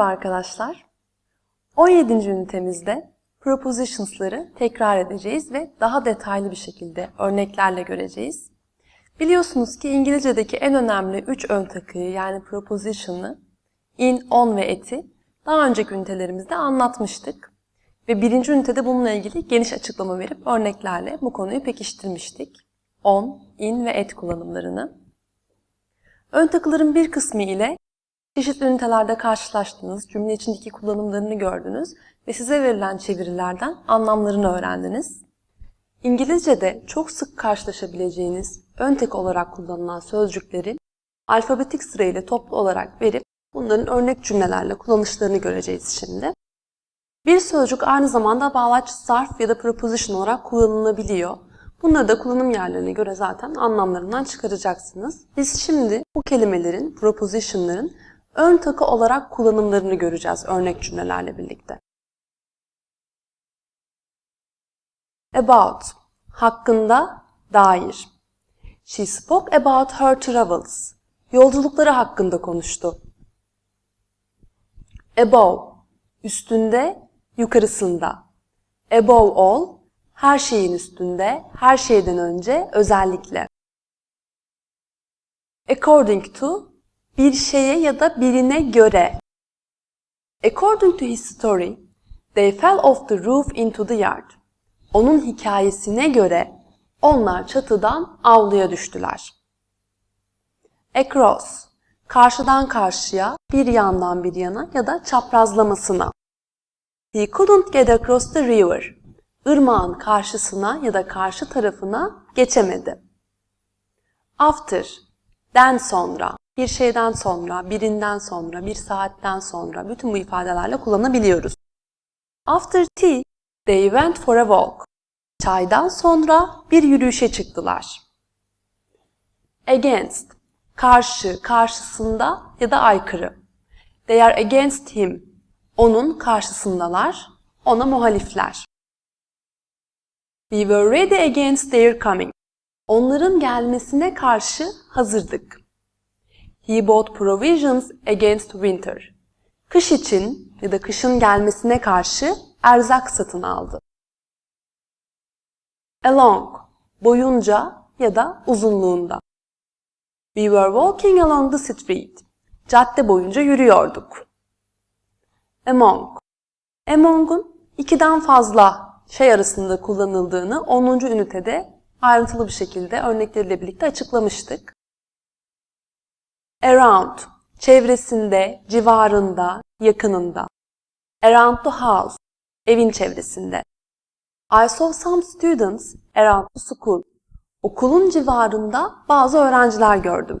Merhaba arkadaşlar. 17. ünitemizde propositions'ları tekrar edeceğiz ve daha detaylı bir şekilde örneklerle göreceğiz. Biliyorsunuz ki İngilizce'deki en önemli 3 ön takıyı yani proposition'ı, in, on ve at'i daha önceki ünitelerimizde anlatmıştık. Ve birinci ünitede bununla ilgili geniş açıklama verip örneklerle bu konuyu pekiştirmiştik. On, in ve at kullanımlarını. Ön takıların bir kısmı ile Çeşitli ünitelerde karşılaştınız, cümle içindeki kullanımlarını gördünüz ve size verilen çevirilerden anlamlarını öğrendiniz. İngilizce'de çok sık karşılaşabileceğiniz ön tek olarak kullanılan sözcükleri alfabetik sırayla toplu olarak verip bunların örnek cümlelerle kullanışlarını göreceğiz şimdi. Bir sözcük aynı zamanda bağlaç, zarf ya da preposition olarak kullanılabiliyor. Bunları da kullanım yerlerine göre zaten anlamlarından çıkaracaksınız. Biz şimdi bu kelimelerin, proposition'ların ön takı olarak kullanımlarını göreceğiz örnek cümlelerle birlikte. About, hakkında, dair. She spoke about her travels. Yolculukları hakkında konuştu. Above, üstünde, yukarısında. Above all, her şeyin üstünde, her şeyden önce, özellikle. According to, bir şeye ya da birine göre. According to his story, they fell off the roof into the yard. Onun hikayesine göre onlar çatıdan avluya düştüler. Across, karşıdan karşıya, bir yandan bir yana ya da çaprazlamasına. He couldn't get across the river. Irmağın karşısına ya da karşı tarafına geçemedi. After, den sonra, bir şeyden sonra, birinden sonra, bir saatten sonra bütün bu ifadelerle kullanabiliyoruz. After tea, they went for a walk. Çaydan sonra bir yürüyüşe çıktılar. Against, karşı, karşısında ya da aykırı. They are against him. Onun karşısındalar, ona muhalifler. We were ready against their coming. Onların gelmesine karşı hazırdık. He bought provisions against winter. Kış için ya da kışın gelmesine karşı erzak satın aldı. Along, boyunca ya da uzunluğunda. We were walking along the street. Cadde boyunca yürüyorduk. Among, among'un ikiden fazla şey arasında kullanıldığını 10. ünitede ayrıntılı bir şekilde örnekleriyle birlikte açıklamıştık. Around, çevresinde, civarında, yakınında. Around the house, evin çevresinde. I saw some students around the school. Okulun civarında bazı öğrenciler gördüm.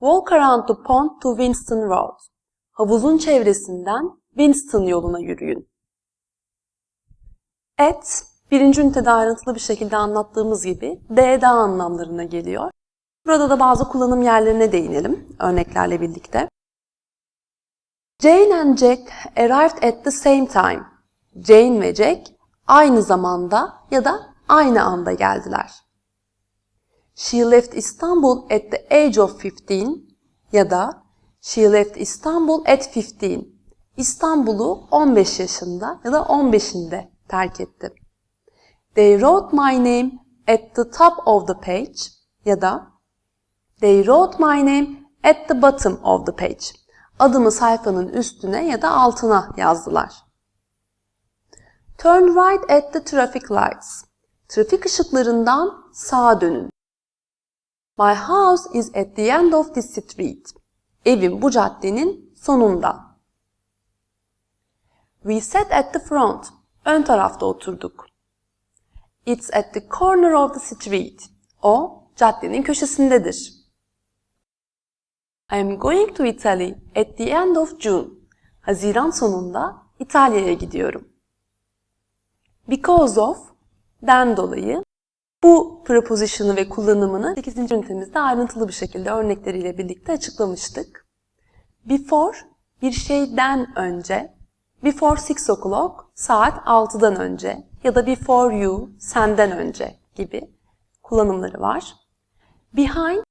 Walk around the pond to Winston Road. Havuzun çevresinden Winston yoluna yürüyün. At, birinci ünitede ayrıntılı bir şekilde anlattığımız gibi D'da anlamlarına geliyor. Burada da bazı kullanım yerlerine değinelim örneklerle birlikte. Jane and Jack arrived at the same time. Jane ve Jack aynı zamanda ya da aynı anda geldiler. She left Istanbul at the age of 15 ya da She left Istanbul at 15. İstanbul'u 15 yaşında ya da 15'inde terk etti. They wrote my name at the top of the page ya da They wrote my name at the bottom of the page. Adımı sayfanın üstüne ya da altına yazdılar. Turn right at the traffic lights. Trafik ışıklarından sağa dönün. My house is at the end of this street. Evim bu caddenin sonunda. We sat at the front. Ön tarafta oturduk. It's at the corner of the street. O caddenin köşesindedir. I am going to Italy at the end of June. Haziran sonunda İtalya'ya gidiyorum. Because of, den dolayı bu preposition'ı ve kullanımını 8. ünitemizde ayrıntılı bir şekilde örnekleriyle birlikte açıklamıştık. Before, bir şeyden önce, before six o'clock saat 6'dan önce ya da before you senden önce gibi kullanımları var. Behind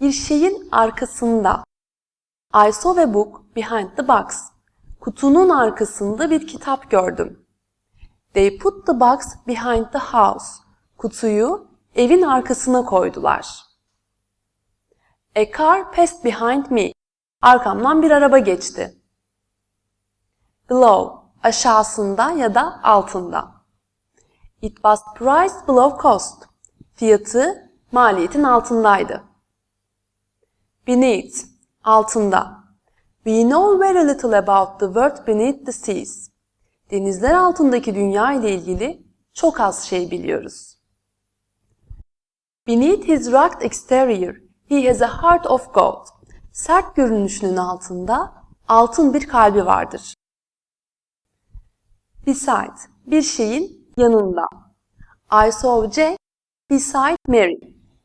bir şeyin arkasında. I saw a book behind the box. Kutunun arkasında bir kitap gördüm. They put the box behind the house. Kutuyu evin arkasına koydular. A car passed behind me. Arkamdan bir araba geçti. Below, aşağısında ya da altında. It was priced below cost. Fiyatı maliyetin altındaydı. Beneath, altında. We know very little about the world beneath the seas. Denizler altındaki dünya ile ilgili çok az şey biliyoruz. Beneath his rugged exterior, he has a heart of gold. Sert görünüşünün altında altın bir kalbi vardır. Beside, bir şeyin yanında. I saw Jack beside Mary.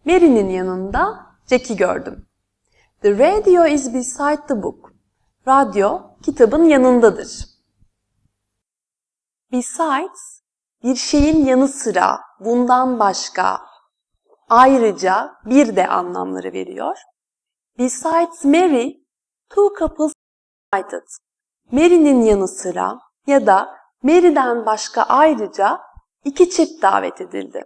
Mary'nin yanında Jack'i gördüm. The radio is beside the book. Radyo kitabın yanındadır. Besides, bir şeyin yanı sıra, bundan başka, ayrıca bir de anlamları veriyor. Besides Mary, two couples invited. Mary'nin yanı sıra ya da Mary'den başka ayrıca iki çift davet edildi.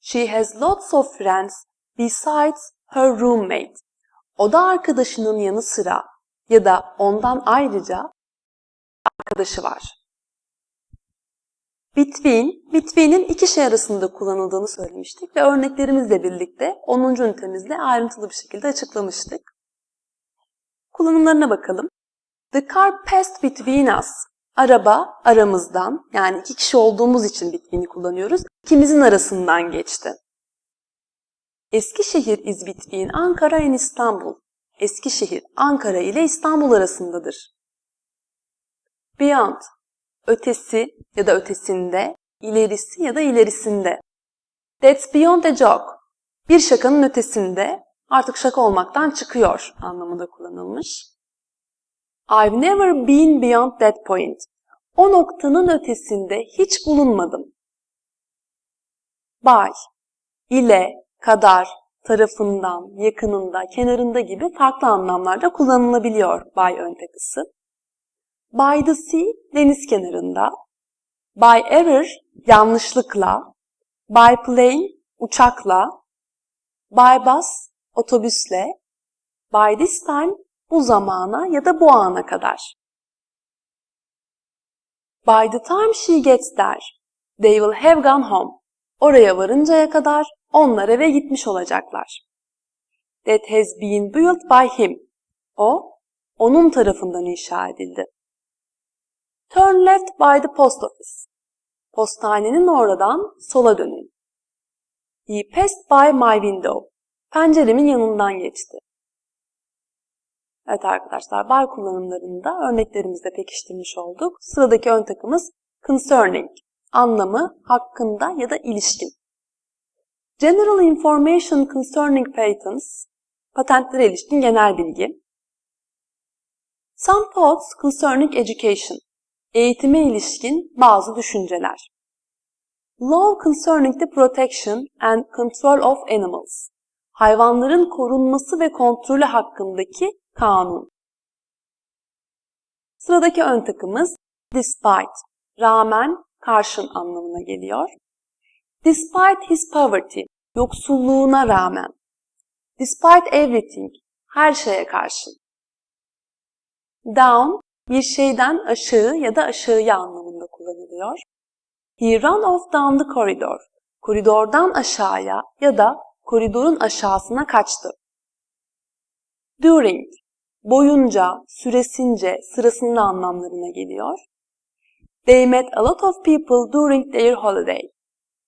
She has lots of friends besides her roommate. Oda arkadaşının yanı sıra ya da ondan ayrıca arkadaşı var. Between, between'in iki şey arasında kullanıldığını söylemiştik ve örneklerimizle birlikte 10. ünitemizde ayrıntılı bir şekilde açıklamıştık. Kullanımlarına bakalım. The car passed between us. Araba aramızdan, yani iki kişi olduğumuz için between'i kullanıyoruz. İkimizin arasından geçti. Eskişehir is between Ankara and İstanbul. Eskişehir, Ankara ile İstanbul arasındadır. Beyond, ötesi ya da ötesinde, ilerisi ya da ilerisinde. That's beyond a joke. Bir şakanın ötesinde, artık şaka olmaktan çıkıyor anlamında kullanılmış. I've never been beyond that point. O noktanın ötesinde hiç bulunmadım. By, ile, kadar, tarafından, yakınında, kenarında gibi farklı anlamlarda kullanılabiliyor by ön takısı. By the sea, deniz kenarında. By error, yanlışlıkla. By plane, uçakla. By bus, otobüsle. By this time, bu zamana ya da bu ana kadar. By the time she gets there, they will have gone home. Oraya varıncaya kadar onlar eve gitmiş olacaklar. That has been built by him. O, onun tarafından inşa edildi. Turn left by the post office. Postanenin oradan sola dönün. He passed by my window. Penceremin yanından geçti. Evet arkadaşlar, by kullanımlarında örneklerimizde pekiştirmiş olduk. Sıradaki ön takımız concerning. Anlamı hakkında ya da ilişkin. General information concerning patents, patentlere ilişkin genel bilgi. Some thoughts concerning education, eğitime ilişkin bazı düşünceler. Law concerning the protection and control of animals, hayvanların korunması ve kontrolü hakkındaki kanun. Sıradaki ön takımız despite, rağmen, karşın anlamına geliyor. Despite his poverty, yoksulluğuna rağmen. Despite everything, her şeye karşın. Down, bir şeyden aşağı ya da aşağıya anlamında kullanılıyor. He ran off down the corridor, koridordan aşağıya ya da koridorun aşağısına kaçtı. During, boyunca, süresince, sırasında anlamlarına geliyor. They met a lot of people during their holiday.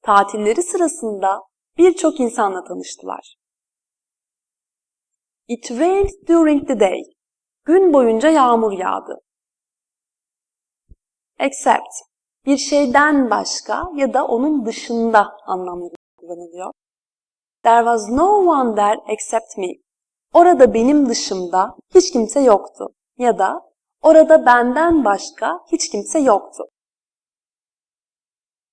Tatilleri sırasında birçok insanla tanıştılar. It rained during the day. Gün boyunca yağmur yağdı. Except, bir şeyden başka ya da onun dışında anlamları kullanılıyor. There was no one there except me. orada benim dışımda hiç kimse yoktu ya da orada benden başka hiç kimse yoktu.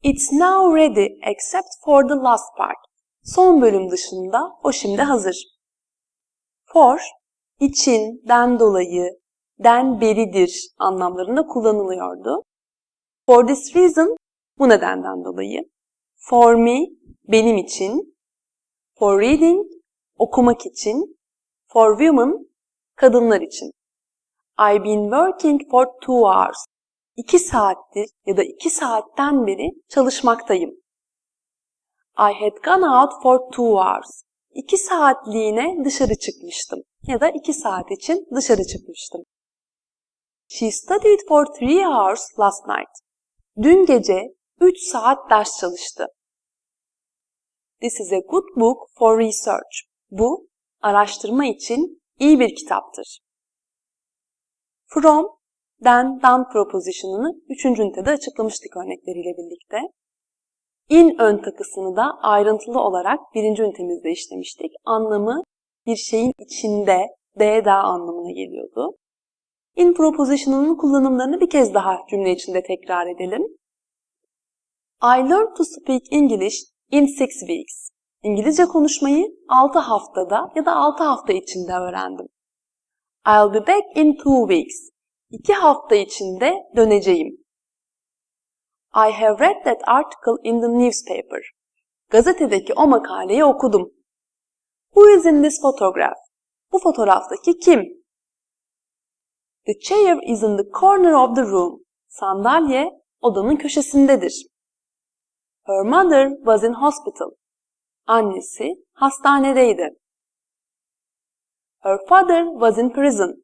It's now ready except for the last part. Son bölüm dışında o şimdi hazır. For, için, den dolayı, den beridir anlamlarında kullanılıyordu. For this reason, bu nedenden dolayı. For me, benim için. For reading, okumak için. For women, kadınlar için. I've been working for two hours. İki saattir ya da iki saatten beri çalışmaktayım. I had gone out for two hours. İki saatliğine dışarı çıkmıştım ya da iki saat için dışarı çıkmıştım. She studied for three hours last night. Dün gece 3 saat ders çalıştı. This is a good book for research. Bu, araştırma için iyi bir kitaptır. From, then, done proposition'ını 3. ünitede açıklamıştık örnekleriyle birlikte. In ön takısını da ayrıntılı olarak 1. ünitemizde işlemiştik. Anlamı bir şeyin içinde, de da anlamına geliyordu. In proposition'ının kullanımlarını bir kez daha cümle içinde tekrar edelim. I learned to speak English in six weeks. İngilizce konuşmayı 6 haftada ya da 6 hafta içinde öğrendim. I'll be back in two weeks. 2 hafta içinde döneceğim. I have read that article in the newspaper. Gazetedeki o makaleyi okudum. Who is in this photograph? Bu fotoğraftaki kim? The chair is in the corner of the room. Sandalye odanın köşesindedir. Her mother was in hospital. Annesi hastanedeydi. Her father was in prison.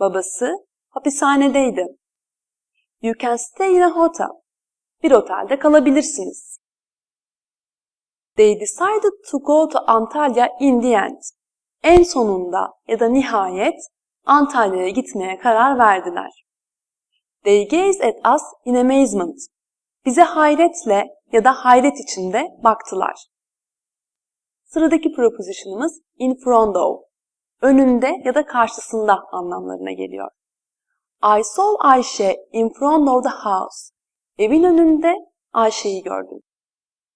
Babası hapishanedeydi. You can stay in a hotel. Bir otelde kalabilirsiniz. They decided to go to Antalya in the end. En sonunda ya da nihayet Antalya'ya gitmeye karar verdiler. They gazed at us in amazement. Bize hayretle ya da hayret içinde baktılar. Sıradaki proposition'ımız in front of. Önünde ya da karşısında anlamlarına geliyor. I saw Ayşe in front of the house. Evin önünde Ayşe'yi gördüm.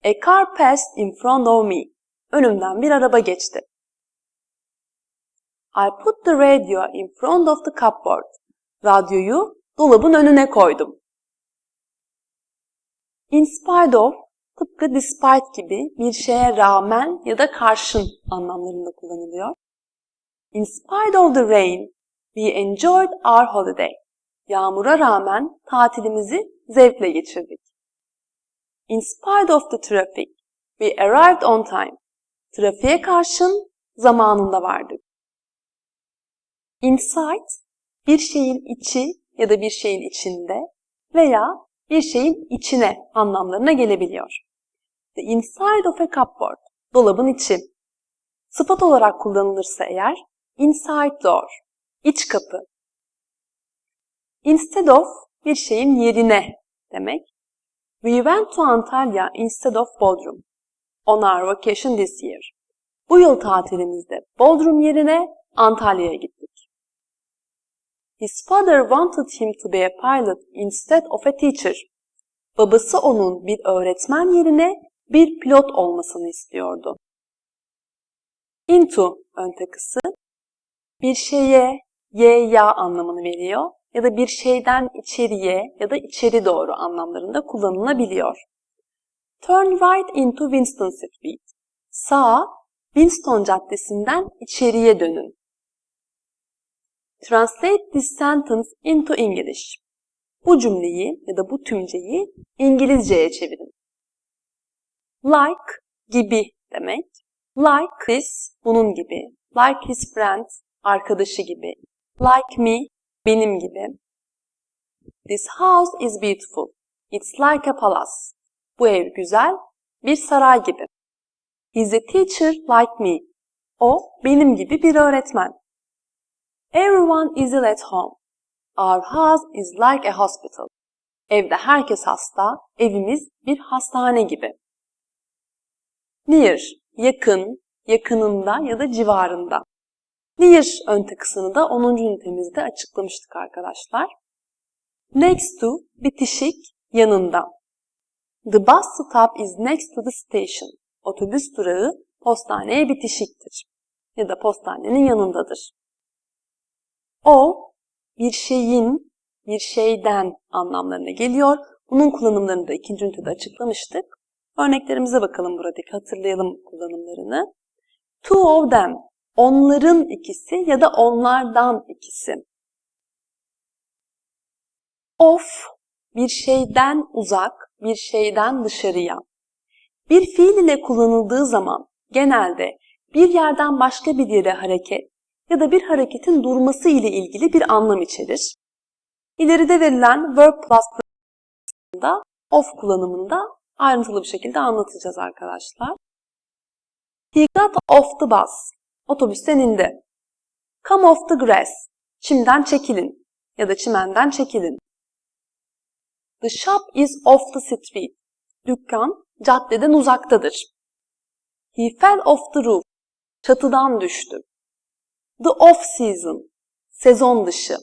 A car passed in front of me. Önümden bir araba geçti. I put the radio in front of the cupboard. Radyoyu dolabın önüne koydum. In spite of, tıpkı despite gibi bir şeye rağmen ya da karşın anlamlarında kullanılıyor. In spite of the rain, we enjoyed our holiday. Yağmura rağmen tatilimizi zevkle geçirdik. In spite of the traffic, we arrived on time. Trafiğe karşın zamanında vardık. Inside, bir şeyin içi ya da bir şeyin içinde veya bir şeyin içine anlamlarına gelebiliyor. The inside of a cupboard, dolabın içi. Sıfat olarak kullanılırsa eğer, inside door, iç kapı. Instead of, bir şeyin yerine demek. We went to Antalya instead of Bodrum on our vacation this year. Bu yıl tatilimizde Bodrum yerine Antalya'ya gittik. His father wanted him to be a pilot instead of a teacher. Babası onun bir öğretmen yerine bir pilot olmasını istiyordu. Into ön takısı bir şeye ye ya anlamını veriyor ya da bir şeyden içeriye ya da içeri doğru anlamlarında kullanılabiliyor. Turn right into Winston Street. Sağa Winston Caddesi'nden içeriye dönün. Translate this sentence into English. Bu cümleyi ya da bu tümceyi İngilizceye çevirin. Like gibi demek. Like this bunun gibi. Like his friend arkadaşı gibi. Like me benim gibi. This house is beautiful. It's like a palace. Bu ev güzel, bir saray gibi. He's a teacher like me. O benim gibi bir öğretmen. Everyone is ill at home. Our house is like a hospital. Evde herkes hasta, evimiz bir hastane gibi. Near, yakın, yakınında ya da civarında. Near ön takısını da 10. ünitemizde açıklamıştık arkadaşlar. Next to, bitişik, yanında. The bus stop is next to the station. Otobüs durağı postaneye bitişiktir. Ya da postanenin yanındadır. O, bir şeyin, bir şeyden anlamlarına geliyor. Bunun kullanımlarını da ikinci ünitede açıklamıştık. Örneklerimize bakalım buradaki hatırlayalım kullanımlarını. Two of them, onların ikisi ya da onlardan ikisi. Of, bir şeyden uzak, bir şeyden dışarıya. Bir fiil ile kullanıldığı zaman genelde bir yerden başka bir yere hareket ya da bir hareketin durması ile ilgili bir anlam içerir. İleride verilen verb plus'ında of kullanımında ayrıntılı bir şekilde anlatacağız arkadaşlar. He got off the bus. Otobüsten indi. Come off the grass. Çimden çekilin ya da çimenden çekilin. The shop is off the street. Dükkan caddeden uzaktadır. He fell off the roof. Çatıdan düştü. The off season. Sezon dışı.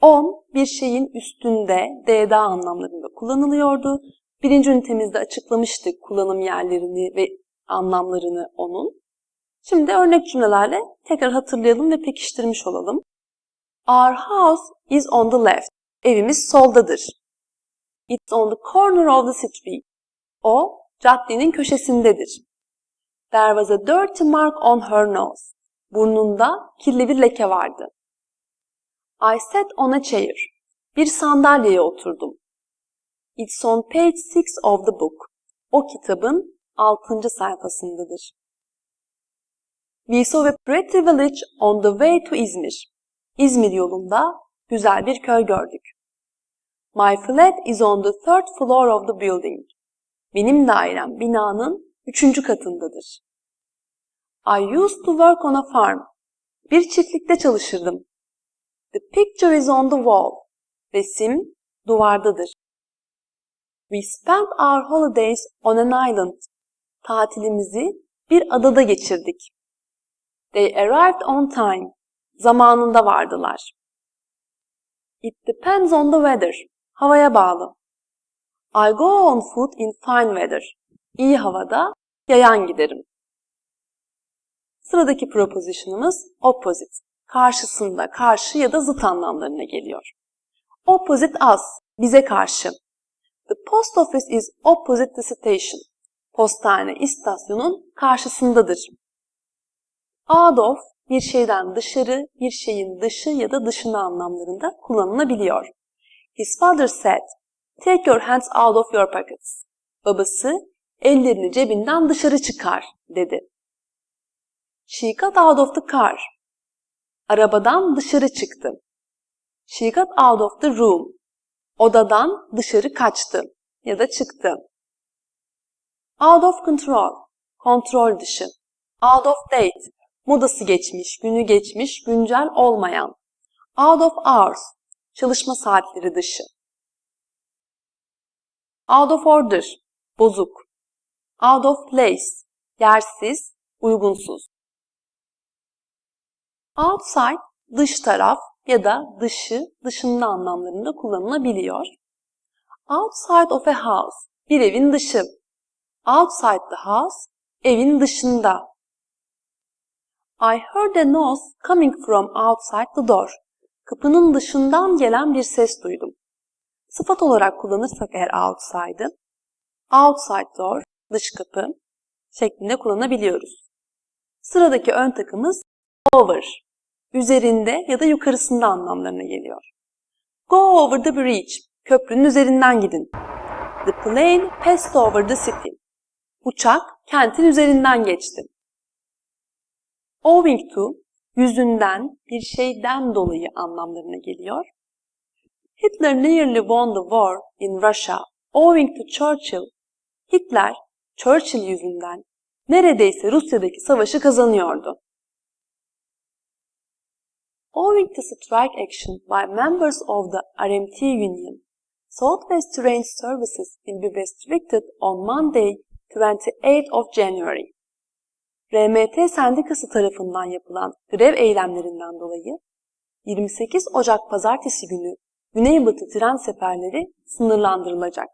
On bir şeyin üstünde, D'da anlamlarında kullanılıyordu. Birinci ünitemizde açıklamıştık kullanım yerlerini ve anlamlarını onun. Şimdi örnek cümlelerle tekrar hatırlayalım ve pekiştirmiş olalım. Our house is on the left. Evimiz soldadır. It's on the corner of the street. O caddenin köşesindedir. There was a dirty mark on her nose. Burnunda kirli bir leke vardı. I sat on a chair. Bir sandalyeye oturdum. It's on page 6 of the book. O kitabın 6. sayfasındadır. We saw a pretty village on the way to İzmir. İzmir yolunda güzel bir köy gördük. My flat is on the third floor of the building. Benim dairem binanın üçüncü katındadır. I used to work on a farm. Bir çiftlikte çalışırdım. The picture is on the wall. Resim duvardadır. We spent our holidays on an island. Tatilimizi bir adada geçirdik. They arrived on time. Zamanında vardılar. It depends on the weather. Havaya bağlı. I go on foot in fine weather. İyi havada yayan giderim. Sıradaki proposition'ımız opposite. Karşısında, karşı ya da zıt anlamlarına geliyor. Opposite us, bize karşı. The post office is opposite the station. Postane istasyonun karşısındadır. Out of, bir şeyden dışarı, bir şeyin dışı ya da dışına anlamlarında kullanılabiliyor. His father said, take your hands out of your pockets. Babası, ellerini cebinden dışarı çıkar, dedi. She got out of the car. Arabadan dışarı çıktı. She got out of the room. Odadan dışarı kaçtı ya da çıktı. Out of control. Kontrol dışı. Out of date. Modası geçmiş, günü geçmiş, güncel olmayan. Out of hours. Çalışma saatleri dışı. Out of order. Bozuk. Out of place. Yersiz, uygunsuz. Outside, dış taraf ya da dışı, dışında anlamlarında kullanılabiliyor. Outside of a house, bir evin dışı. Outside the house, evin dışında. I heard a noise coming from outside the door. Kapının dışından gelen bir ses duydum. Sıfat olarak kullanırsak eğer outside'ı, outside door, dış kapı şeklinde kullanabiliyoruz. Sıradaki ön takımız over, üzerinde ya da yukarısında anlamlarına geliyor. Go over the bridge, köprünün üzerinden gidin. The plane passed over the city. Uçak kentin üzerinden geçti. Owing to, yüzünden, bir şeyden dolayı anlamlarına geliyor. Hitler nearly won the war in Russia owing to Churchill. Hitler, Churchill yüzünden neredeyse Rusya'daki savaşı kazanıyordu. Owing to strike action by members of the RMT Union, Southwest train services will be restricted on Monday, 28th of January. RMT Sendikası tarafından yapılan grev eylemlerinden dolayı 28 Ocak Pazartesi günü Güneybatı tren seferleri sınırlandırılacak.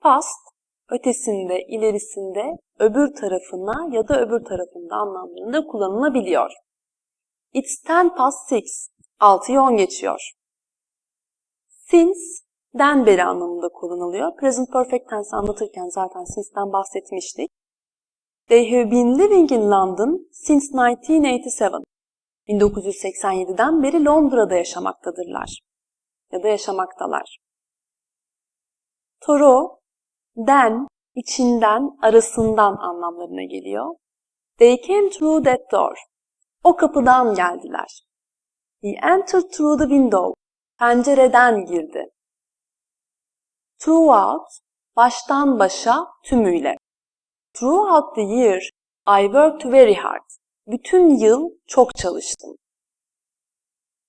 Past, ötesinde, ilerisinde, öbür tarafına ya da öbür tarafında anlamlarında kullanılabiliyor. It's ten past six, 6'yı 10 geçiyor. Since, den beri anlamında kullanılıyor. Present perfect tense anlatırken zaten since'den bahsetmiştik. They have been living in London since 1987. 1987'den beri Londra'da yaşamaktadırlar. Ya da yaşamaktalar. Toro, den, içinden, arasından anlamlarına geliyor. They came through that door. O kapıdan geldiler. He entered through the window. Pencereden girdi. Throughout, baştan başa, tümüyle. Throughout the year, I worked very hard. Bütün yıl çok çalıştım.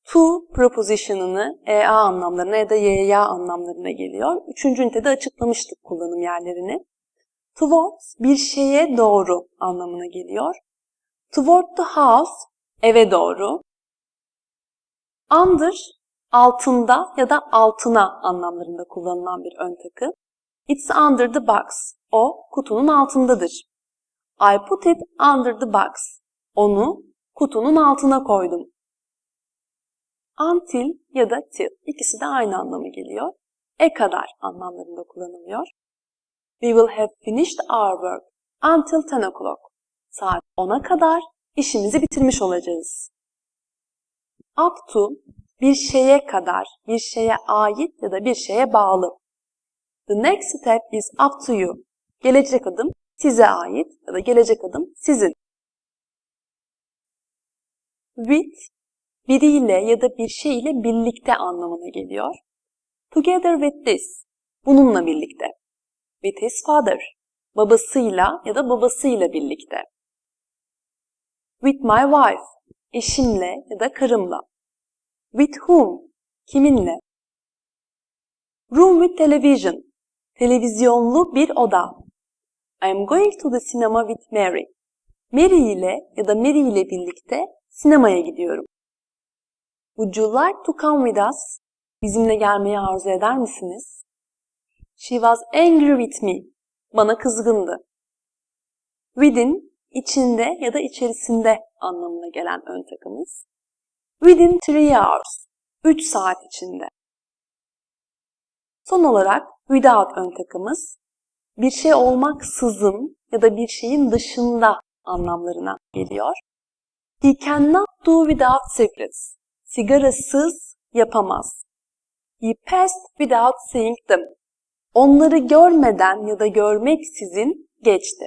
To preposition'ını EA anlamlarına ya da YYA anlamlarına geliyor. Üçüncü ünitede açıklamıştık kullanım yerlerini. Towards bir şeye doğru anlamına geliyor. Toward the house eve doğru. Under altında ya da altına anlamlarında kullanılan bir ön takı. It's under the box. O kutunun altındadır. I put it under the box. Onu kutunun altına koydum. Until ya da till ikisi de aynı anlama geliyor. E kadar anlamlarında kullanılıyor. We will have finished our work until 10 o'clock. Saat 10'a kadar işimizi bitirmiş olacağız. Up to bir şeye kadar, bir şeye ait ya da bir şeye bağlı. The next step is up to you. Gelecek adım size ait ya da gelecek adım sizin. With biriyle ya da bir şey ile birlikte anlamına geliyor. Together with this, bununla birlikte. With his father, babasıyla ya da babasıyla birlikte. With my wife, eşimle ya da karımla. With whom, kiminle. Room with television, televizyonlu bir oda. I am going to the cinema with Mary. Mary ile ya da Mary ile birlikte sinemaya gidiyorum. Would you like to come with us? Bizimle gelmeyi arzu eder misiniz? She was angry with me. Bana kızgındı. Within, içinde ya da içerisinde anlamına gelen ön takımız. Within three hours, 3 saat içinde. Son olarak without ön takımız, bir şey olmaksızın ya da bir şeyin dışında anlamlarına geliyor. He cannot do without cigarettes. Sigarasız yapamaz. He passed without seeing them. Onları görmeden ya da görmeksizin geçti.